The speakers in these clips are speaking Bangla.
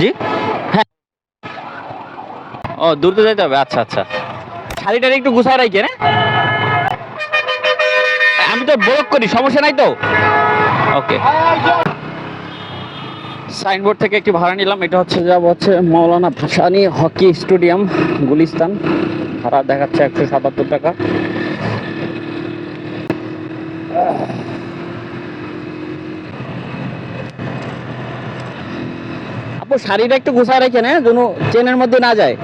জি? হ্যাঁ। ও, দূর তো যেতে হবে। আচ্ছা আচ্ছা। শাড়িটার একটু গুছায় রাখি না আমি তো ব্লক করি, সমস্যা নাই তো? ওকে সাইনবোর্ড থেকে একটি ভাড়া নিলাম। এটা হচ্ছে যাব হচ্ছে মৌলানা ভাসানি হকি স্টেডিয়াম, গুলিস্তান। ভাড়া দেখাচ্ছে একশো সাতাত্তর টাকা। শাড়িটা একটু গুছায় রেখে হ্যাঁ যেন চেনের মধ্যে না যায়।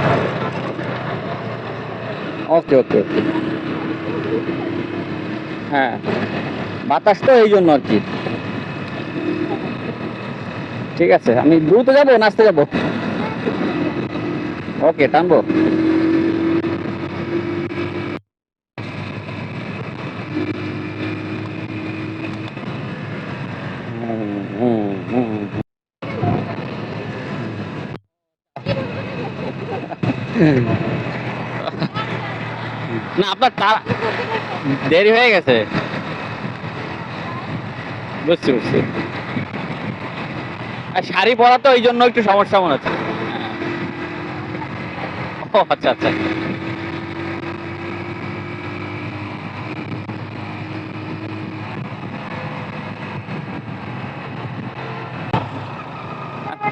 ওকে ওকে ওকে হ্যাঁ। বাতাস তো এই জন্য আর কি। ঠিক আছে, আমি দ্রুত যাব, নাচতে যাব? ওকে টানবো। না, আপনার তা- দেরি হয়ে গেছে। বুঝছি বুঝছি। আর শাড়ি পরা তো এই জন্য একটু সমস্যা মনে হচ্ছে। ও আচ্ছা আচ্ছা।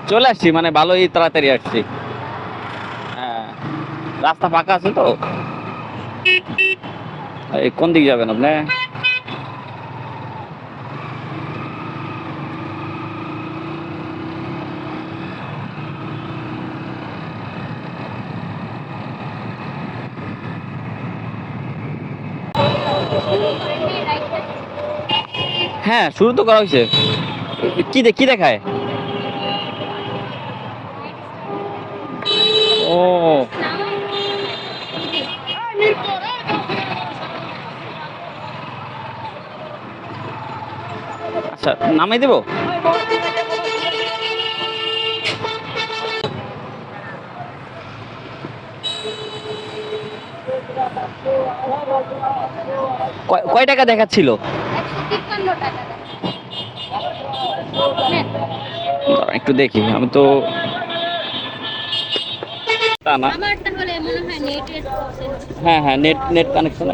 চলে আসছি মানে ভালোই তাড়াতাড়ি আসছি। রাস্তা ফাঁকা আছে তো। কোন দিকে যাবেন আপনি? হ্যাঁ শুরু তো করা হয়েছে। কি কি দেখায় ও আচ্ছা নামাই দেবো? কয়- কয় টাকা দেখাচ্ছিল? একটু দেখি আমি তো না। হ্যাঁ হ্যাঁ নেট নেট কানেকশন